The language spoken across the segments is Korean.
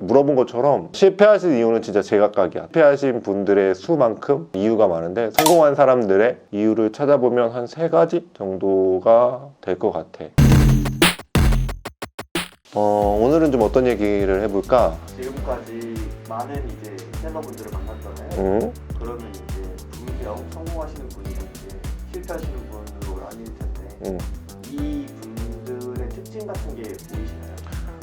물어본 것처럼 실패하신 이유는 진짜 제각각이야. 실패하신 분들의 수만큼 이유가 많은데 성공한 사람들의 이유를 찾아보면 한 세 가지 정도가 될 것 같아. 어, 오늘은 좀 어떤 얘기를 해볼까? 지금까지 많은 이제 셀러분들을 만났잖아요. 음, 그러면 이제 분명 성공하시는 분이 이제 실패하시는 분으로 나뉠 텐데 음. 이 분들의 특징 같은 게 보이시나요?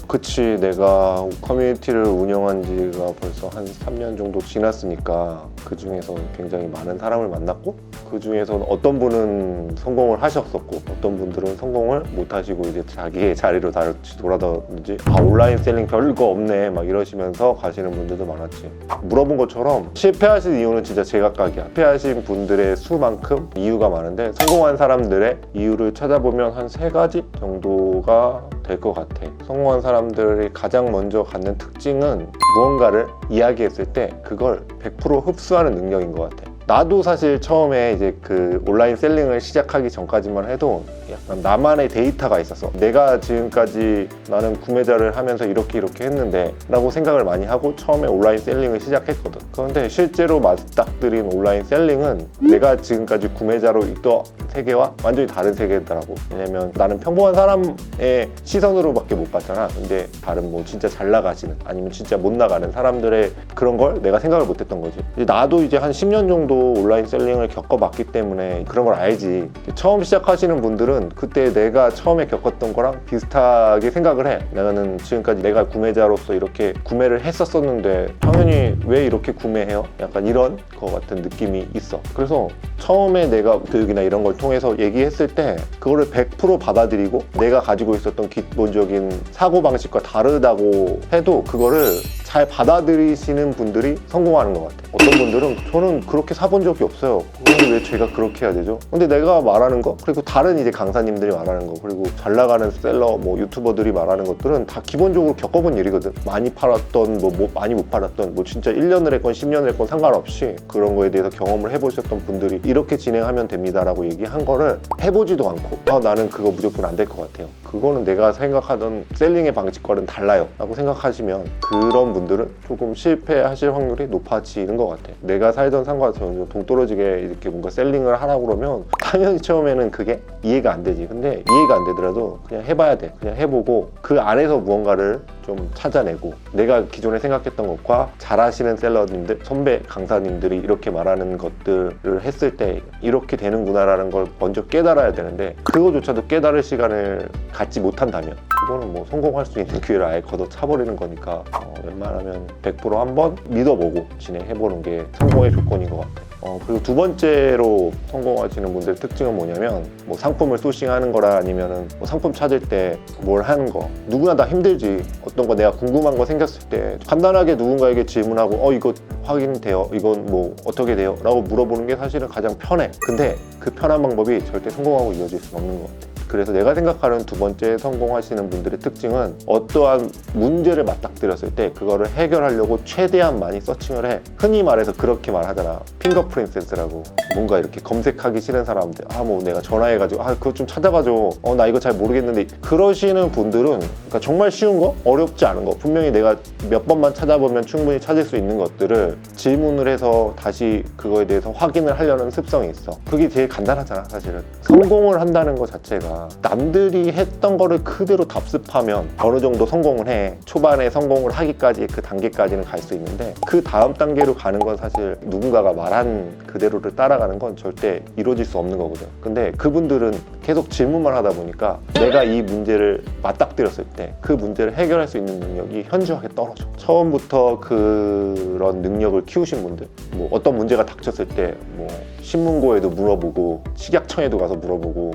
그치 내가 커뮤니티를 운영한 지가 벌써 한 3년 정도 지났으니까 그 중에서 굉장히 많은 사람을 만났고 그 중에서는 어떤 분은 성공을 하셨었고 어떤 분들은 성공을 못 하시고 이제 자기의 자리로 다시 돌아다든지 아 온라인 셀링 별거 없네 막 이러시면서 가시는 분들도 많았지. 물어본 것처럼 실패하신 이유는 진짜 제각각이야. 실패하신 분들의 수만큼 이유가 많은데 성공한 사람들의 이유를 찾아보면 한 세 가지 정도가 될 것 같아. 성공한 사람들이 가장 먼저 갖는 특징은 무언가를 이야기했을 때 그걸 100% 흡수하는 능력인 것 같아. 나도 사실 처음에 이제 그 온라인 셀링을 시작하기 전까지만 해도 약간 나만의 데이터가 있었어. 내가 지금까지 나는 구매자를 하면서 이렇게 이렇게 했는데 라고 생각을 많이 하고 처음에 온라인 셀링을 시작했거든. 그런데 실제로 맞닥뜨린 온라인 셀링은 내가 지금까지 구매자로 있던 세계와 완전히 다른 세계더라고. 왜냐면 나는 평범한 사람의 시선으로밖에 못 봤잖아. 근데 다른 뭐 진짜 잘 나가시는 아니면 진짜 못 나가는 사람들의 그런 걸 내가 생각을 못 했던 거지. 나도 이제 한 10년 정도 온라인 셀링을 겪어봤기 때문에 그런 걸 알지. 처음 시작하시는 분들은 그때 내가 처음에 겪었던 거랑 비슷하게 생각을 해. 나는 지금까지 내가 구매자로서 이렇게 구매를 했었었는데 당연히 왜 이렇게 구매해요? 약간 이런 거 같은 느낌이 있어. 그래서 처음에 내가 교육이나 이런 걸 통해서 얘기했을 때 그거를 100% 받아들이고 내가 가지고 있었던 기본적인 사고 방식과 다르다고 해도 그거를 잘 받아들이시는 분들이 성공하는 것 같아. 어떤 분들은 저는 그렇게 사본 적이 없어요. 근데 왜 제가 그렇게 해야 되죠? 근데 내가 말하는 거 그리고 다른 이제 강사님들이 말하는 거 그리고 잘 나가는 셀러 뭐 유튜버들이 말하는 것들은 다 기본적으로 겪어본 일이거든. 많이 팔았던 뭐, 뭐 많이 못 팔았던 뭐 진짜 1년을 했건 10년을 했건 상관없이 그런 거에 대해서 경험을 해보셨던 분들이 이렇게 진행하면 됩니다 라고 얘기한 거를 해보지도 않고 아 나는 그거 무조건 안 될 것 같아요. 그거는 내가 생각하던 셀링의 방식과는 달라요. 라고 생각하시면 그런 분 들은 조금 실패하실 확률이 높아지는 것 같아. 내가 살던 상과는 전혀 동떨어지게 이렇게 뭔가 셀링을 하라고 그러면 당연히 처음에는 그게 이해가 안 되지. 근데 이해가 안 되더라도 그냥 해봐야 돼. 그냥 해보고 그 안에서 무언가를 좀 찾아내고 내가 기존에 생각했던 것과 잘하시는 셀러님들, 선배 강사님들이 이렇게 말하는 것들을 했을 때 이렇게 되는구나라는 걸 먼저 깨달아야 되는데 그거조차도 깨달을 시간을 갖지 못한다면 그거는 뭐 성공할 수 있는 기회를 아예 걷어 차버리는 거니까 어, 웬만하면 100% 한번 믿어보고 진행해보는 게 성공의 조건인 것 같아요. 어, 그리고 두 번째로 성공하시는 분들의 특징은 뭐냐면 뭐 상품을 소싱하는 거라 아니면은 뭐 상품 찾을 때 뭘 하는 거. 누구나 다 힘들지. 어떤 거 내가 궁금한 거 생겼을 때 간단하게 누군가에게 질문하고 어 이거 확인돼요? 이건 뭐 어떻게 돼요? 라고 물어보는 게 사실은 가장 편해. 근데 그 편한 방법이 절대 성공하고 이어질 수는 없는 것 같아 그래서 내가 생각하는 두 번째 성공하시는 분들의 특징은 어떠한 문제를 맞닥뜨렸을 때 그거를 해결하려고 최대한 많이 서칭을 해. 흔히 말해서 그렇게 말하잖아. 핑거 프린세스라고. 뭔가 이렇게 검색하기 싫은 사람들. 아, 뭐 내가 전화해가지고, 아, 그거 좀 찾아봐줘. 어, 나 이거 잘 모르겠는데. 그러시는 분들은 그러니까 정말 쉬운 거? 어렵지 않은 거. 분명히 내가 몇 번만 찾아보면 충분히 찾을 수 있는 것들을 질문을 해서 다시 그거에 대해서 확인을 하려는 습성이 있어. 그게 제일 간단하잖아, 사실은. 성공을 한다는 것 자체가 남들이 했던 거를 그대로 답습하면 어느 정도 성공을 해. 초반에 성공을 하기까지 그 단계까지는 갈 수 있는데 그 다음 단계로 가는 건 사실 누군가가 말한 그대로를 따라가는 건 절대 이루어질 수 없는 거거든. 근데 그분들은 계속 질문만 하다 보니까 내가 이 문제를 맞닥뜨렸을 때 그 문제를 해결할 수 있는 능력이 현저하게 떨어져. 처음부터 그런 능력을 키우신 분들, 뭐 어떤 문제가 닥쳤을 때 뭐 신문고에도 물어보고 식약청에도 가서 물어보고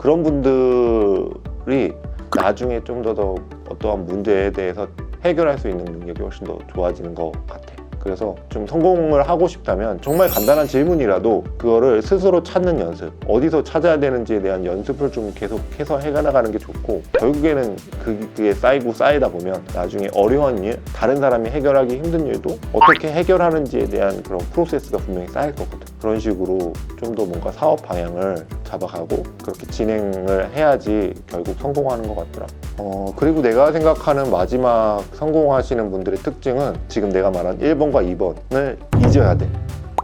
그런 분들이 나중에 좀 더 더 어떠한 문제에 대해서 해결할 수 있는 능력이 훨씬 더 좋아지는 것 같아. 그래서 좀 성공을 하고 싶다면 정말 간단한 질문이라도 그거를 스스로 찾는 연습, 어디서 찾아야 되는지에 대한 연습을 좀 계속해서 해나가는 게 좋고 결국에는 그- 그게 쌓이고 쌓이다 보면 나중에 어려운 일, 다른 사람이 해결하기 힘든 일도 어떻게 해결하는지에 대한 그런 프로세스가 분명히 쌓일 거거든. 그런 식으로 좀 더 뭔가 사업 방향을 잡아가고 그렇게 진행을 해야지 결국 성공하는 것 같더라. 어, 그리고 내가 생각하는 마지막 성공하시는 분들의 특징은 지금 내가 말한 1번과 2번을 잊어야 돼.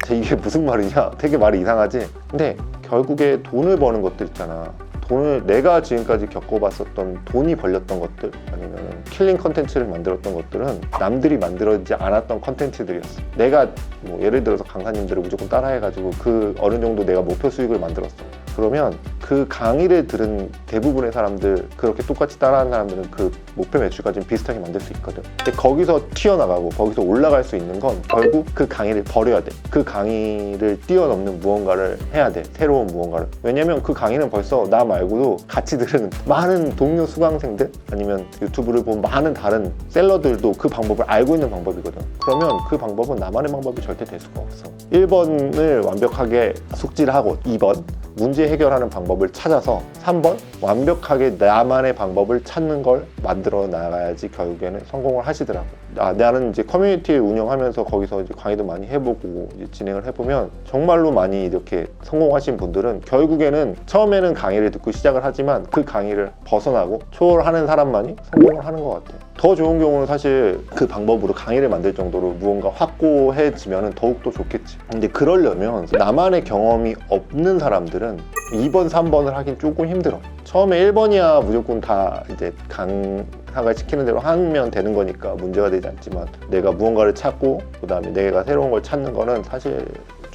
제 이게 무슨 말이냐? 되게 말이 이상하지? 근데 결국에 돈을 버는 것들 있잖아. 돈을 내가 지금까지 겪어봤었던 돈이 벌렸던 것들 아니면 킬링 컨텐츠를 만들었던 것들은 남들이 만들어지지 않았던 컨텐츠들이었어. 내가 뭐 예를 들어서 강사님들을 무조건 따라해가지고 그 어느 정도 내가 목표 수익을 만들었어. 그러면 그 강의를 들은 대부분의 사람들 그렇게 똑같이 따라하는 사람들은 그 목표 매출까지 비슷하게 만들 수 있거든. 근데 거기서 튀어나가고 거기서 올라갈 수 있는 건 결국 그 강의를 버려야 돼. 그 강의를 뛰어넘는 무언가를 해야 돼. 새로운 무언가를. 왜냐면 그 강의는 벌써 나 말고도 같이 들은 많은 동료 수강생들 아니면 유튜브를 본 많은 다른 셀러들도 그 방법을 알고 있는 방법이거든. 그러면 그 방법은 나만의 방법이 절대 될 수가 없어. 1번을 완벽하게 숙지를 하고 2번 문제 해결하는 방법을 찾아서 3번 완벽하게 나만의 방법을 찾는 걸 만들 어 나가야지 결국에는 성공을 하시더라고. 아, 나는 이제 커뮤니티 운영하면서 거기서 이제 강의도 많이 해보고 이제 진행을 해보면 정말로 많이 이렇게 성공하신 분들은 결국에는 처음에는 강의를 듣고 시작을 하지만 그 강의를 벗어나고 초월하는 사람만이 성공을 하는 것 같아. 더 좋은 경우는 사실 그 방법으로 강의를 만들 정도로 무언가 확고해지면 더욱더 좋겠지. 근데 그러려면 나만의 경험이 없는 사람들은 2번, 3번을 하긴 조금 힘들어. 처음에 1번이야 무조건 다 이제 강 사가 시키는 대로 하면 되는 거니까 문제가 되지 않지만 내가 무언가를 찾고 그 다음에 내가 새로운 걸 찾는 거는 사실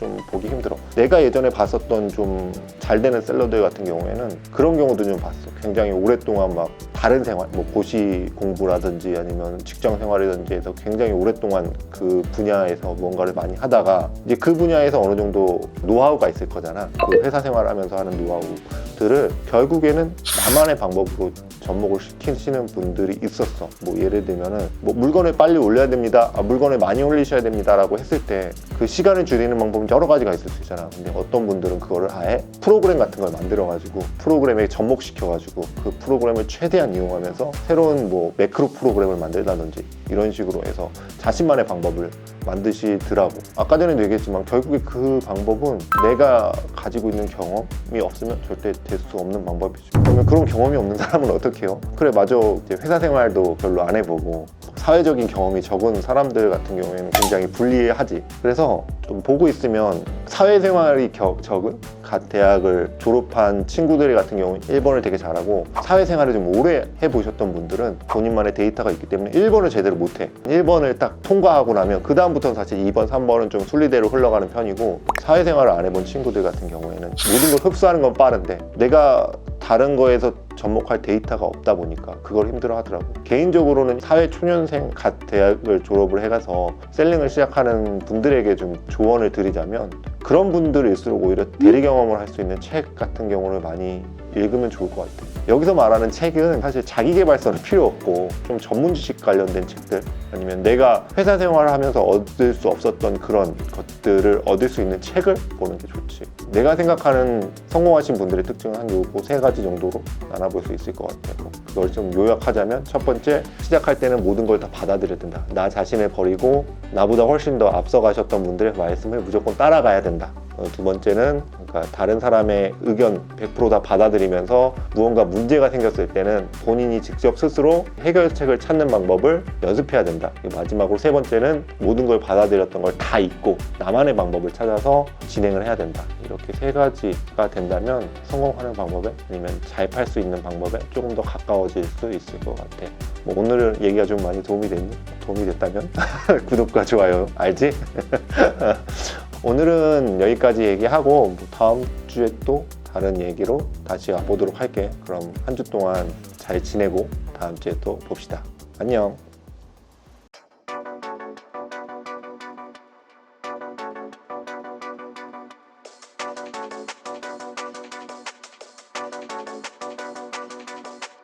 좀 보기 힘들어. 내가 예전에 봤었던 좀 잘 되는 셀러들 같은 경우에는 그런 경우도 좀 봤어. 굉장히 오랫동안 막 다른 생활, 뭐 고시 공부라든지 아니면 직장 생활이든지 해서 굉장히 오랫동안 그 분야에서 뭔가를 많이 하다가 이제 그 분야에서 어느 정도 노하우가 있을 거잖아. 그 회사 생활하면서 하는 노하우들을 결국에는 나만의 방법으로 접목을 시키시는 분들이 있었어. 뭐 예를 들면은 뭐 물건을 빨리 올려야 됩니다. 아, 물건을 많이 올리셔야 됩니다라고 했을 때 그 시간을 줄이는 방법은 여러 가지가 있을 수 있잖아. 근데 어떤 분들은 그거를 아예 프로그램 같은 걸 만들어가지고 프로그램에 접목시켜가지고 그 프로그램을 최대한 이용하면서 새로운 뭐 매크로 프로그램을 만들다든지 이런 식으로 해서 자신만의 방법을 만드시더라고. 아까 전에도 얘기했지만 결국에 그 방법은 내가 가지고 있는 경험이 없으면 절대 될 수 없는 방법이죠. 그러면 그런 경험이 없는 사람은 어떻게 해요? 그래, 맞아. 회사 생활도 별로 안 해보고 사회적인 경험이 적은 사람들 같은 경우에는 굉장히 불리하지. 그래서 좀 보고 있으면 사회생활이 겨- 적은 갓 대학을 졸업한 친구들 같은 경우는 1번을 되게 잘하고 사회생활을 좀 오래 해보셨던 분들은 본인만의 데이터가 있기 때문에 1번을 제대로 못해. 1번을 딱 통과하고 나면 그 다음부터는 사실 2번, 3번은 좀 순리대로 흘러가는 편이고 사회생활을 안 해본 친구들 같은 경우에는 모든 걸 흡수하는 건 빠른데 내가 다른 거에서 접목할 데이터가 없다 보니까 그걸 힘들어 하더라고. 개인적으로는 사회 초년생 갓 대학을 졸업을 해가서 셀링을 시작하는 분들에게 좀 조언을 드리자면 그런 분들일수록 오히려 대리 경험을 할 수 있는 책 같은 경우를 많이 읽으면 좋을 것 같아요. 여기서 말하는 책은 사실 자기 개발서는 필요 없고 좀 전문 지식 관련된 책들 아니면 내가 회사 생활을 하면서 얻을 수 없었던 그런 것들을 얻을 수 있는 책을 보는 게 좋지. 내가 생각하는 성공하신 분들의 특징은 한 요거 세 가지 정도로 나눠볼 수 있을 것 같아요. 그걸 좀 요약하자면 첫 번째 시작할 때는 모든 걸 다 받아들여야 된다. 나 자신을 버리고 나보다 훨씬 더 앞서가셨던 분들의 말씀을 무조건 따라가야 된다. 어, 두 번째는 그러니까 다른 사람의 의견 100%다 받아들이면서 무언가 문제가 생겼을 때는 본인이 직접 스스로 해결책을 찾는 방법을 연습해야 된다. 마지막으로 세 번째는 모든 걸 받아들였던 걸 다 잊고 나만의 방법을 찾아서 진행을 해야 된다. 이렇게 세 가지가 된다면 성공하는 방법에 아니면 잘 팔 수 있는 방법에 조금 더 가까워질 수 있을 것 같아. 뭐 오늘 얘기가 좀 많이 도움이 됐니? 도움이 됐다면 구독과 좋아요 알지? 오늘은 여기까지 얘기하고 뭐 다음 주에 또 다른 얘기로 다시 와보도록 할게. 그럼 한 주 동안 잘 지내고 다음 주에 또 봅시다. 안녕.